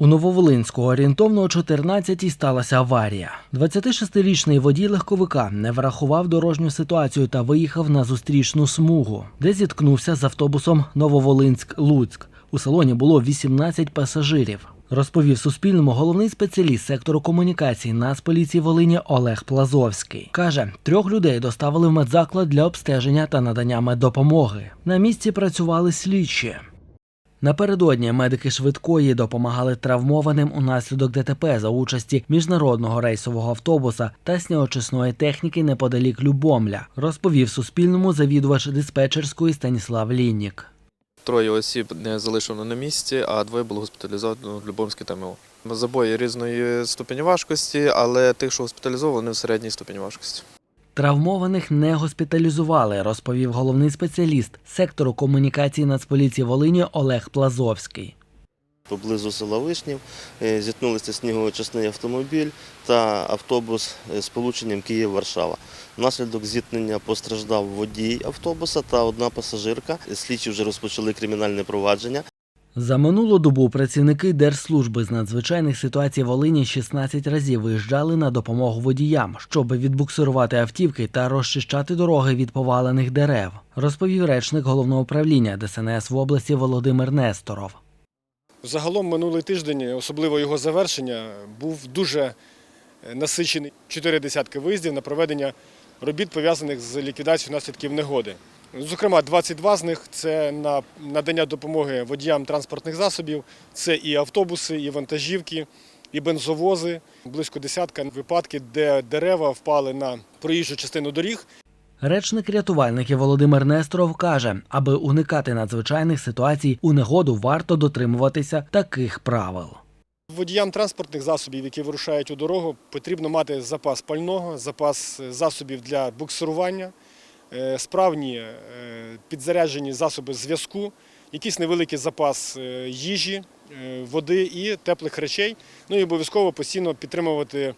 У Нововолинську орієнтовно о 14-й сталася аварія. 26-річний водій легковика не врахував дорожню ситуацію та виїхав на зустрічну смугу, де зіткнувся з автобусом Нововолинськ-Луцьк. У салоні було 18 пасажирів. Розповів Суспільному головний спеціаліст сектору комунікацій Нацполіції Волині Олег Плазовський. Каже, трьох людей доставили в медзаклад для обстеження та надання меддопомоги. На місці працювали слідчі. Напередодні медики швидкої допомагали травмованим унаслідок ДТП за участі міжнародного рейсового автобуса та снігочисної техніки неподалік Любомля, розповів Суспільному завідувач диспетчерської Станіслав Ліннік. Троє осіб не залишено на місці, а двоє було госпіталізовано в Любомське ТМО. Забої різної ступені важкості, але тих, що госпіталізовані в середній ступені важкості. Травмованих не госпіталізували, розповів головний спеціаліст сектору комунікації Нацполіції Волині Олег Плазовський. Поблизу села Вишнів е, зіткнулися снігоочисний автомобіль та автобус з полученням Київ-Варшава. Внаслідок зіткнення постраждав водій автобуса та одна пасажирка. Слідчі вже розпочали кримінальне провадження. За минулу добу працівники Держслужби з надзвичайних ситуацій Волині 16 разів виїжджали на допомогу водіям, щоб відбуксирувати автівки та розчищати дороги від повалених дерев, розповів речник головного управління ДСНС в області Володимир Несторов. Загалом минулий тиждень, особливо його завершення, був дуже е, насичений. Чотири десятки виїздів на проведення робіт, пов'язаних з ліквідацією наслідків негоди. Зокрема, 22 з них це на надання допомоги водіям транспортних засобів, це і автобуси, і вантажівки, і бензовози. Близько десятка випадків, де дерева впали на проїжджу частину доріг. Речник рятувальників Володимир Несторов каже, аби уникати надзвичайних ситуацій у негоду варто дотримуватися таких правил. Водіям транспортних засобів, які вирушають у дорогу, потрібно мати запас пального, запас засобів для буксирування, справні е, підзаряджені засоби зв'язку, якийсь невеликий запас е, їжі, е, води і теплих речей. Ну і обов'язково постійно підтримувати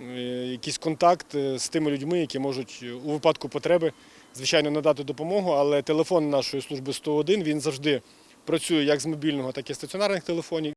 е, якийсь контакт е, з тими людьми, які можуть е, у випадку потреби, звичайно, надати допомогу. Але телефон нашої служби 101 він завжди працює як з мобільного, так і стаціонарних телефонів.